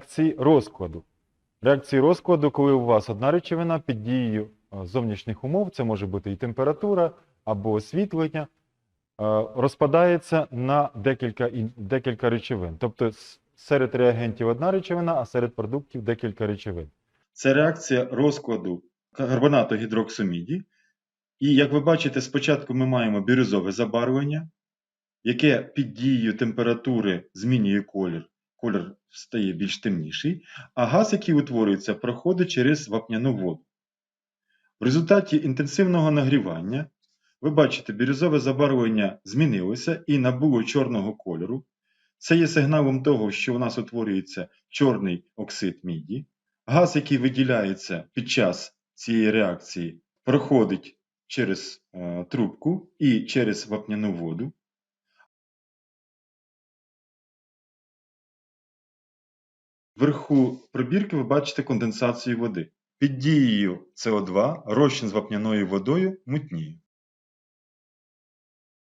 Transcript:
реакції розкладу. Реакції розкладу, коли у вас одна речовина під дією е, зовнішніх умов, це може бути і температура або освітлення, е, розпадається на декілька, декілька речовин. Тобто серед реагентів одна речовина, а серед продуктів декілька речовин. Це реакція розкладу карбонату гідроксоміді. І як ви бачите, спочатку ми маємо бірюзове забарвлення, яке під дією температури змінює колір. Колір стає більш темніший, а газ, який утворюється, проходить через вапняну воду. В результаті інтенсивного нагрівання ви бачите, бірюзове забарвлення змінилося і набуло чорного кольору. Це є сигналом того, що у нас утворюється чорний оксид міді. Газ, який виділяється під час цієї реакції, проходить через е, трубку і через вапняну воду. Вверху пробірки ви бачите конденсацію води. Під дією СО2 розчин з вапняною водою мутніє.